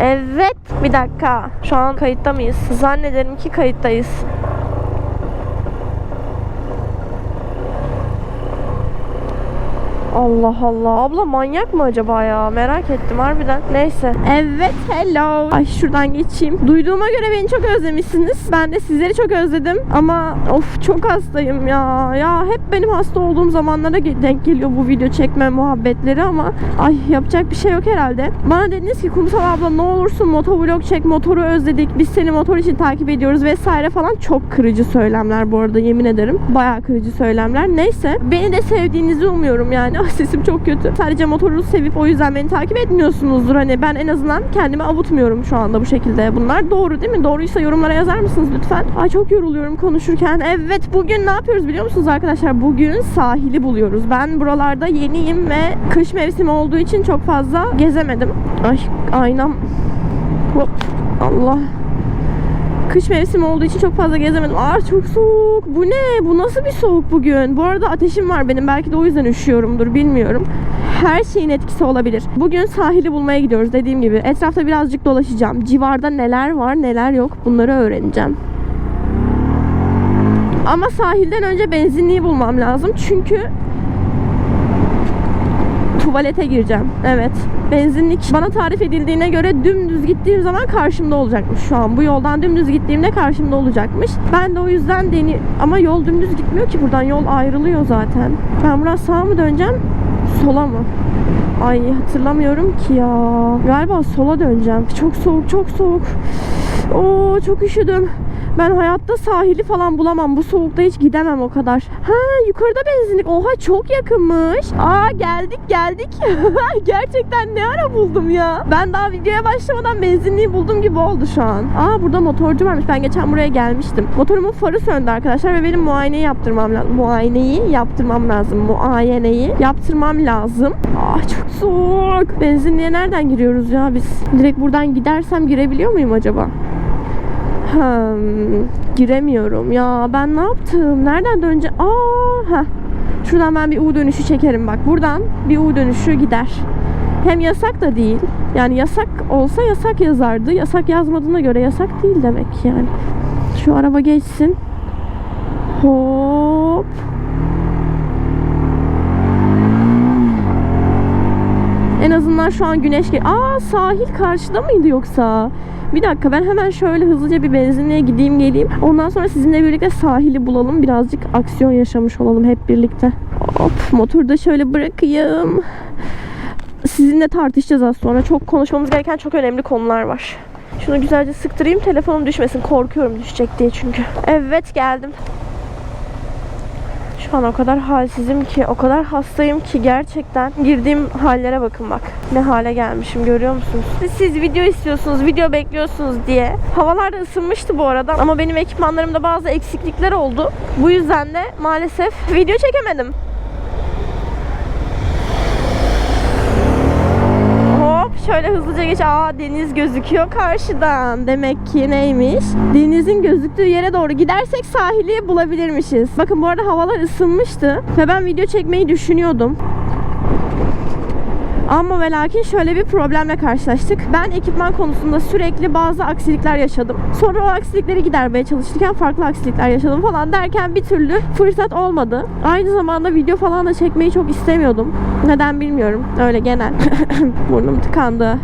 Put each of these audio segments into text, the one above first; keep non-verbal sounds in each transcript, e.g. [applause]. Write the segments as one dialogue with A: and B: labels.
A: Evet. Bir dakika. Şu an kayıtta mıyız? Zannederim ki kayıttayız. Allah Allah. Abla manyak mı acaba ya? Merak ettim harbiden. Neyse. Evet hello. Ay şuradan geçeyim. Duyduğuma göre beni çok özlemişsiniz. Ben de sizleri çok özledim. Ama of çok hastayım ya. Ya hep benim hasta olduğum zamanlara denk geliyor bu video çekme muhabbetleri ama ay yapacak bir şey yok herhalde. Bana dediniz ki Kumsal abla ne olursun motovlog çek motoru özledik. Biz seni motor için takip ediyoruz vesaire falan. Çok kırıcı söylemler bu arada yemin ederim. Bayağı kırıcı söylemler. Neyse. Beni de sevdiğinizi umuyorum yani. [laughs] [laughs] Sesim çok kötü. Sadece motoru sevip o yüzden beni takip etmiyorsunuzdur. Hani ben en azından kendimi avutmuyorum şu anda bu şekilde. Bunlar doğru değil mi? Doğruysa yorumlara yazar mısınız lütfen? Ay çok yoruluyorum konuşurken. Evet bugün ne yapıyoruz biliyor musunuz arkadaşlar? Bugün sahili buluyoruz. Ben buralarda yeniyim ve kış mevsimi olduğu için çok fazla gezemedim. Ay aynam. Allah. Kış mevsimi olduğu için çok fazla gezemedim. Aa çok soğuk. Bu ne? Bu nasıl bir soğuk bugün? Bu arada ateşim var benim. Belki de o yüzden üşüyorumdur. Bilmiyorum. Her şeyin etkisi olabilir. Bugün sahili bulmaya gidiyoruz dediğim gibi. Etrafta birazcık dolaşacağım. Civarda neler var neler yok bunları öğreneceğim. Ama sahilden önce benzinliği bulmam lazım. Çünkü tuvalete gireceğim. Evet. Benzinlik bana tarif edildiğine göre dümdüz gittiğim zaman karşımda olacakmış şu an. Bu yoldan dümdüz gittiğimde karşımda olacakmış. Ben de o yüzden deni ama yol dümdüz gitmiyor ki buradan yol ayrılıyor zaten. Ben buradan sağa mı döneceğim? Sola mı? Ay hatırlamıyorum ki ya. Galiba sola döneceğim. Çok soğuk, çok soğuk. Oo çok üşüdüm. Ben hayatta sahili falan bulamam. Bu soğukta hiç gidemem o kadar. Ha yukarıda benzinlik. Oha çok yakınmış. Aa geldik geldik. [laughs] Gerçekten ne ara buldum ya. Ben daha videoya başlamadan benzinliği buldum gibi oldu şu an. Aa burada motorcu varmış. Ben geçen buraya gelmiştim. Motorumun farı söndü arkadaşlar ve benim muayeneyi yaptırmam lazım. Muayeneyi yaptırmam lazım. Muayeneyi yaptırmam lazım. Aa çok soğuk. Benzinliğe nereden giriyoruz ya biz? Direkt buradan gidersem girebiliyor muyum acaba? Giremiyorum. Ya ben ne yaptım? Nereden döneceğim? Aa, heh. Şuradan ben bir U dönüşü çekerim bak. Buradan bir U dönüşü gider. Hem yasak da değil. Yani yasak olsa yasak yazardı. Yasak yazmadığına göre yasak değil demek yani. Şu araba geçsin. Hop. En azından şu an güneş gel. Aa sahil karşıda mıydı yoksa? Bir dakika ben hemen şöyle hızlıca bir benzinliğe gideyim geleyim. Ondan sonra sizinle birlikte sahili bulalım. Birazcık aksiyon yaşamış olalım hep birlikte. Hop motoru da şöyle bırakayım. Sizinle tartışacağız az sonra. Çok konuşmamız gereken çok önemli konular var. Şunu güzelce sıktırayım telefonum düşmesin. Korkuyorum düşecek diye çünkü. Evet geldim. Şu an o kadar halsizim ki, o kadar hastayım ki gerçekten girdiğim hallere bakın bak. Ne hale gelmişim görüyor musunuz? Siz video istiyorsunuz, video bekliyorsunuz diye. Havalar da ısınmıştı bu arada ama benim ekipmanlarımda bazı eksiklikler oldu. Bu yüzden de maalesef video çekemedim. Hop şöyle hızlıca geç. Aa deniz gözüküyor karşıdan. Demek ki neymiş? Denizin gözüktüğü yere doğru gidersek sahili bulabilirmişiz. Bakın bu arada havalar ısınmıştı ve ben video çekmeyi düşünüyordum. Ama ve lakin şöyle bir problemle karşılaştık. Ben ekipman konusunda sürekli bazı aksilikler yaşadım. Sonra o aksilikleri gidermeye çalışırken farklı aksilikler yaşadım falan derken bir türlü fırsat olmadı. Aynı zamanda video falan da çekmeyi çok istemiyordum. Neden bilmiyorum. Öyle genel. [laughs] Burnum tıkandı.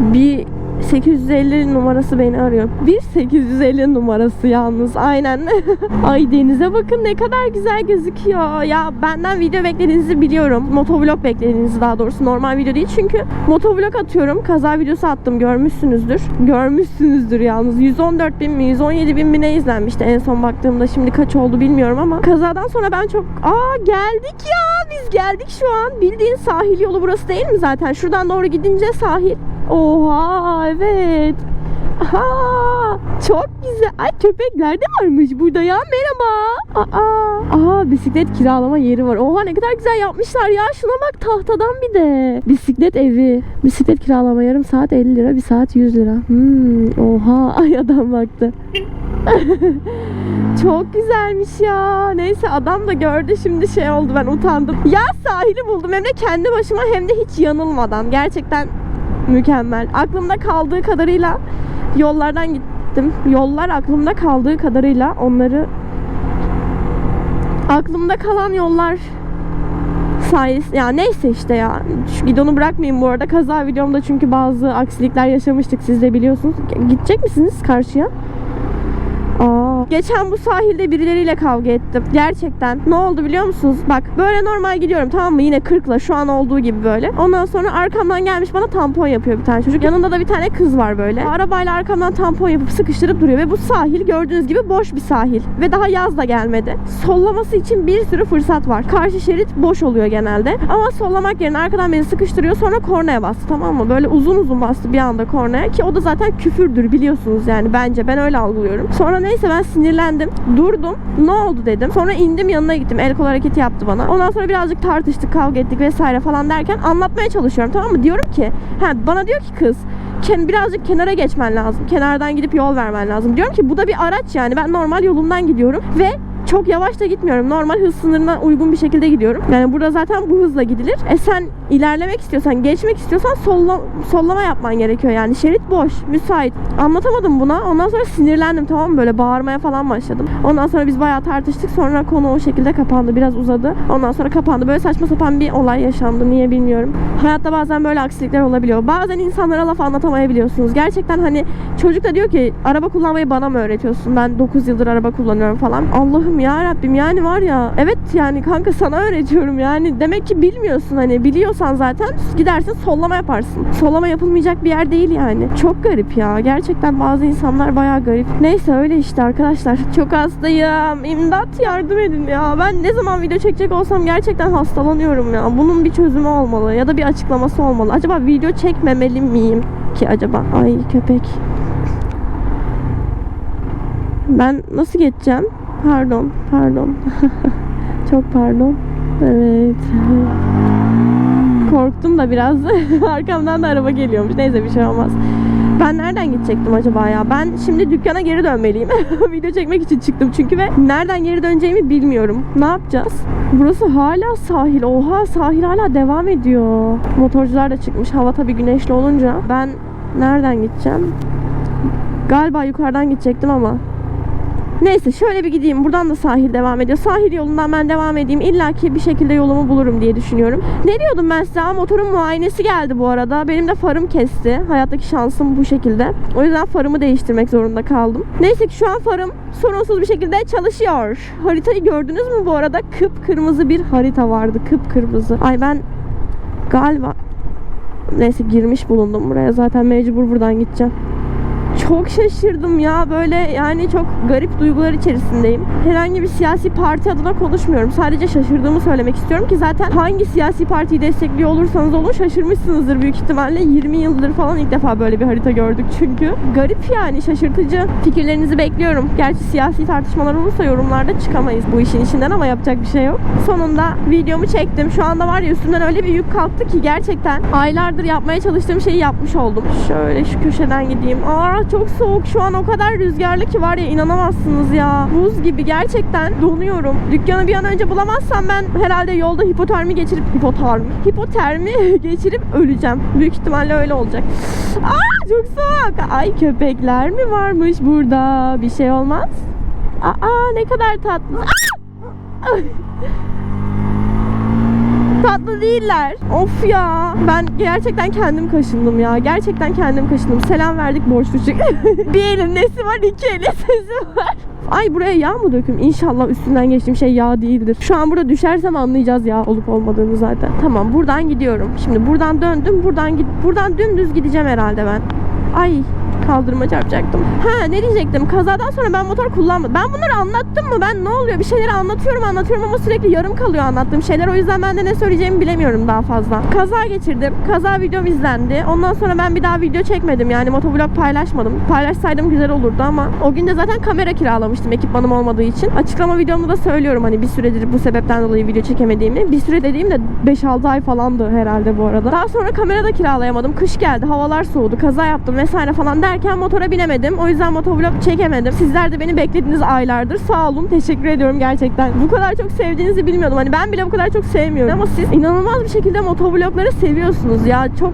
A: Bir 850 numarası beni arıyor. Bir 850 numarası yalnız aynen. [laughs] Ay denize bakın ne kadar güzel gözüküyor. Ya benden video beklediğinizi biliyorum. Motovlog beklediğinizi daha doğrusu normal video değil. Çünkü motovlog atıyorum. Kaza videosu attım görmüşsünüzdür. Görmüşsünüzdür yalnız. 114 bin mi 117 bin mi ne izlenmişti en son baktığımda. Şimdi kaç oldu bilmiyorum ama. Kazadan sonra ben çok... Aa geldik ya biz geldik şu an. Bildiğin sahil yolu burası değil mi zaten? Şuradan doğru gidince sahil. Oha evet. Aha, çok güzel. Ay köpekler de varmış burada ya. Merhaba. Aa, aha bisiklet kiralama yeri var. Oha ne kadar güzel yapmışlar ya. Şuna bak tahtadan bir de. Bisiklet evi. Bisiklet kiralama yarım saat 50 lira, bir saat 100 lira. Hmm, oha [laughs] ay adam baktı. [laughs] Çok güzelmiş ya. Neyse adam da gördü şimdi şey oldu ben utandım. Ya sahili buldum hem de kendi başıma hem de hiç yanılmadan. Gerçekten mükemmel. Aklımda kaldığı kadarıyla yollardan gittim. Yollar aklımda kaldığı kadarıyla onları aklımda kalan yollar sayesinde ya neyse işte ya şu gidonu bırakmayayım bu arada kaza videomda çünkü bazı aksilikler yaşamıştık siz de biliyorsunuz gidecek misiniz karşıya geçen bu sahilde birileriyle kavga ettim. Gerçekten. Ne oldu biliyor musunuz? Bak böyle normal gidiyorum tamam mı? Yine 40'la şu an olduğu gibi böyle. Ondan sonra arkamdan gelmiş bana tampon yapıyor bir tane çocuk. Yanında da bir tane kız var böyle. Arabayla arkamdan tampon yapıp sıkıştırıp duruyor. Ve bu sahil gördüğünüz gibi boş bir sahil. Ve daha yaz da gelmedi. Sollaması için bir sürü fırsat var. Karşı şerit boş oluyor genelde. Ama sollamak yerine arkadan beni sıkıştırıyor. Sonra kornaya bastı tamam mı? Böyle uzun uzun bastı bir anda kornaya. Ki o da zaten küfürdür biliyorsunuz yani bence. Ben öyle algılıyorum. Sonra neyse ben sinirlendim. Durdum. Ne oldu dedim. Sonra indim yanına gittim. El kol hareketi yaptı bana. Ondan sonra birazcık tartıştık, kavga ettik vesaire falan derken anlatmaya çalışıyorum tamam mı? Diyorum ki ha bana diyor ki kız ken birazcık kenara geçmen lazım. Kenardan gidip yol vermen lazım. Diyorum ki bu da bir araç yani. Ben normal yolumdan gidiyorum ve çok yavaş da gitmiyorum. Normal hız sınırına uygun bir şekilde gidiyorum. Yani burada zaten bu hızla gidilir. E sen ilerlemek istiyorsan, geçmek istiyorsan solla, sollama yapman gerekiyor. Yani şerit boş, müsait. Anlatamadım buna. Ondan sonra sinirlendim tamam mı? Böyle bağırmaya falan başladım. Ondan sonra biz bayağı tartıştık. Sonra konu o şekilde kapandı. Biraz uzadı. Ondan sonra kapandı. Böyle saçma sapan bir olay yaşandı. Niye bilmiyorum. Hayatta bazen böyle aksilikler olabiliyor. Bazen insanlara laf anlatamayabiliyorsunuz. Gerçekten hani çocuk da diyor ki araba kullanmayı bana mı öğretiyorsun? Ben 9 yıldır araba kullanıyorum falan. Allah'ım ya Rabbim yani var ya evet yani kanka sana öğretiyorum yani demek ki bilmiyorsun hani biliyorsan zaten gidersin sollama yaparsın. Sollama yapılmayacak bir yer değil yani. Çok garip ya. Gerçekten bazı insanlar bayağı garip. Neyse öyle işte arkadaşlar. Çok hastayım. İmdat yardım edin ya. Ben ne zaman video çekecek olsam gerçekten hastalanıyorum ya. Bunun bir çözümü olmalı ya da bir açıklaması olmalı. Acaba video çekmemeli miyim ki acaba? Ay köpek. Ben nasıl geçeceğim? Pardon, pardon. [laughs] Çok pardon. Evet. Korktum da biraz. [laughs] Arkamdan da araba geliyormuş. Neyse bir şey olmaz. Ben nereden gidecektim acaba ya? Ben şimdi dükkana geri dönmeliyim. [laughs] Video çekmek için çıktım çünkü ve nereden geri döneceğimi bilmiyorum. Ne yapacağız? Burası hala sahil. Oha sahil hala devam ediyor. Motorcular da çıkmış. Hava tabii güneşli olunca. Ben nereden gideceğim? Galiba yukarıdan gidecektim ama Neyse şöyle bir gideyim. Buradan da sahil devam ediyor. Sahil yolundan ben devam edeyim. İlla ki bir şekilde yolumu bulurum diye düşünüyorum. Ne diyordum ben size? Aa, Motorun muayenesi geldi bu arada. Benim de farım kesti. Hayattaki şansım bu şekilde. O yüzden farımı değiştirmek zorunda kaldım. Neyse ki şu an farım sorunsuz bir şekilde çalışıyor. Haritayı gördünüz mü bu arada? Kıpkırmızı bir harita vardı. Kıpkırmızı. Ay ben galiba neyse girmiş bulundum buraya. Zaten mecbur buradan gideceğim. Çok şaşırdım ya böyle yani çok garip duygular içerisindeyim. Herhangi bir siyasi parti adına konuşmuyorum. Sadece şaşırdığımı söylemek istiyorum ki zaten hangi siyasi partiyi destekliyor olursanız olun şaşırmışsınızdır büyük ihtimalle. 20 yıldır falan ilk defa böyle bir harita gördük çünkü. Garip yani şaşırtıcı. Fikirlerinizi bekliyorum. Gerçi siyasi tartışmalar olursa yorumlarda çıkamayız bu işin içinden ama yapacak bir şey yok. Sonunda videomu çektim. Şu anda var ya üstümden öyle bir yük kalktı ki gerçekten aylardır yapmaya çalıştığım şeyi yapmış oldum. Şöyle şu köşeden gideyim. Aa çok soğuk. Şu an o kadar rüzgarlı ki var ya inanamazsınız ya. Buz gibi gerçekten donuyorum. Dükkanı bir an önce bulamazsam ben herhalde yolda hipotermi geçirip hipotermi hipotermi [laughs] geçirip öleceğim. Büyük ihtimalle öyle olacak. Aa çok soğuk. Ay köpekler mi varmış burada? Bir şey olmaz. Aa ne kadar tatlı. Aa! Tatlı değiller. Of ya. Ben gerçekten kendim kaşındım ya. Gerçekten kendim kaşındım. Selam verdik borçlu çık. [laughs] bir elin nesi var, iki elin sesi var. Ay buraya yağ mı döküm? İnşallah üstünden geçtiğim şey yağ değildir. Şu an burada düşersem anlayacağız yağ olup olmadığını zaten. Tamam buradan gidiyorum. Şimdi buradan döndüm. Buradan git buradan dümdüz gideceğim herhalde ben. Ay kaldırıma çarpacaktım. Ha ne diyecektim? Kazadan sonra ben motor kullanmadım. Ben bunları anlattım mı? Ben ne oluyor? Bir şeyleri anlatıyorum anlatıyorum ama sürekli yarım kalıyor anlattığım şeyler. O yüzden ben de ne söyleyeceğimi bilemiyorum daha fazla. Kaza geçirdim. Kaza videom izlendi. Ondan sonra ben bir daha video çekmedim. Yani motovlog paylaşmadım. Paylaşsaydım güzel olurdu ama o gün de zaten kamera kiralamıştım ekipmanım olmadığı için. Açıklama videomda da söylüyorum hani bir süredir bu sebepten dolayı video çekemediğimi. Bir süre dediğim de 5-6 ay falandı herhalde bu arada. Daha sonra kamera da kiralayamadım. Kış geldi. Havalar soğudu. Kaza yaptım vesaire falan derken giderken motora binemedim. O yüzden motovlog çekemedim. Sizler de beni beklediğiniz aylardır. Sağ olun. Teşekkür ediyorum gerçekten. Bu kadar çok sevdiğinizi bilmiyordum. Hani ben bile bu kadar çok sevmiyorum. Ama siz inanılmaz bir şekilde motovlogları seviyorsunuz ya. Çok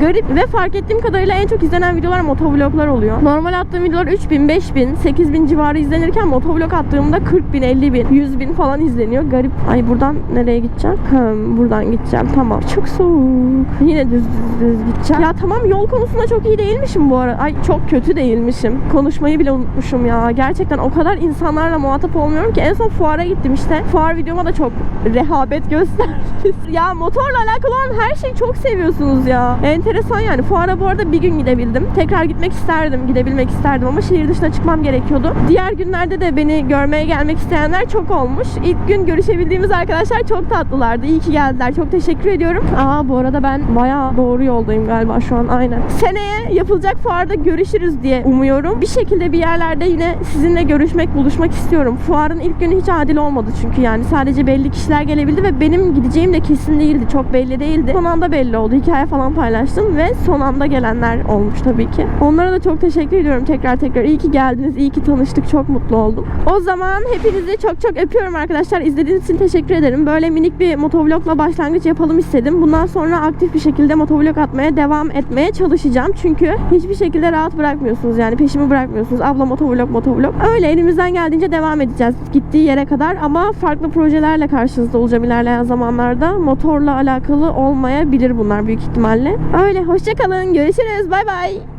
A: garip ve fark ettiğim kadarıyla en çok izlenen videolar motovloglar oluyor. Normal attığım videolar 3000, 5000, 8000 civarı izlenirken motovlog attığımda 40 bin, 50 bin, 100 bin falan izleniyor. Garip. Ay buradan nereye gideceğim? Hmm, buradan gideceğim. Tamam. Çok soğuk. Yine düz düz düz gideceğim. Ya tamam yol konusunda çok iyi değilmişim bu arada. Ay çok kötü değilmişim. Konuşmayı bile unutmuşum ya. Gerçekten o kadar insanlarla muhatap olmuyorum ki. En son fuara gittim işte. Fuar videoma da çok rehabet gösterdiniz. [laughs] ya motorla alakalı olan her şeyi çok seviyorsunuz ya. Enteresan yani. Fuara bu arada bir gün gidebildim. Tekrar gitmek isterdim. Gidebilmek isterdim ama şehir dışına çıkmam gerekiyordu. Diğer günlerde de beni görmeye gelmek isteyenler çok olmuş. İlk gün görüşebildiğimiz arkadaşlar çok tatlılardı. İyi ki geldiler. Çok teşekkür ediyorum. Aa bu arada ben bayağı doğru yoldayım galiba şu an. Aynen. Seneye yapılacak fuarda görüşürüz diye umuyorum. Bir şekilde bir yerlerde yine sizinle görüşmek, buluşmak istiyorum. Fuarın ilk günü hiç adil olmadı çünkü yani. Sadece belli kişiler gelebildi ve benim gideceğim de kesin değildi. Çok belli değildi. Son anda belli oldu. Hikaye falan paylaştım ve son anda gelenler olmuş tabii ki. Onlara da çok teşekkür ediyorum tekrar tekrar. İyi ki geldiniz, iyi ki tanıştık. Çok mutlu oldum. O zaman hepinizi çok çok öpüyorum arkadaşlar. İzlediğiniz için teşekkür ederim. Böyle minik bir motovlogla başlangıç yapalım istedim. Bundan sonra aktif bir şekilde motovlog atmaya devam etmeye çalışacağım. Çünkü hiçbir şekilde rahat bırakmıyorsunuz. Yani peşimi bırakmıyorsunuz. Abla motovlog motovlog. Öyle elimizden geldiğince devam edeceğiz. Gittiği yere kadar ama farklı projelerle karşınızda olacağım ilerleyen zamanlarda. Motorla alakalı olmayabilir bunlar büyük ihtimalle. Öyle hoşçakalın. Görüşürüz. Bay bay.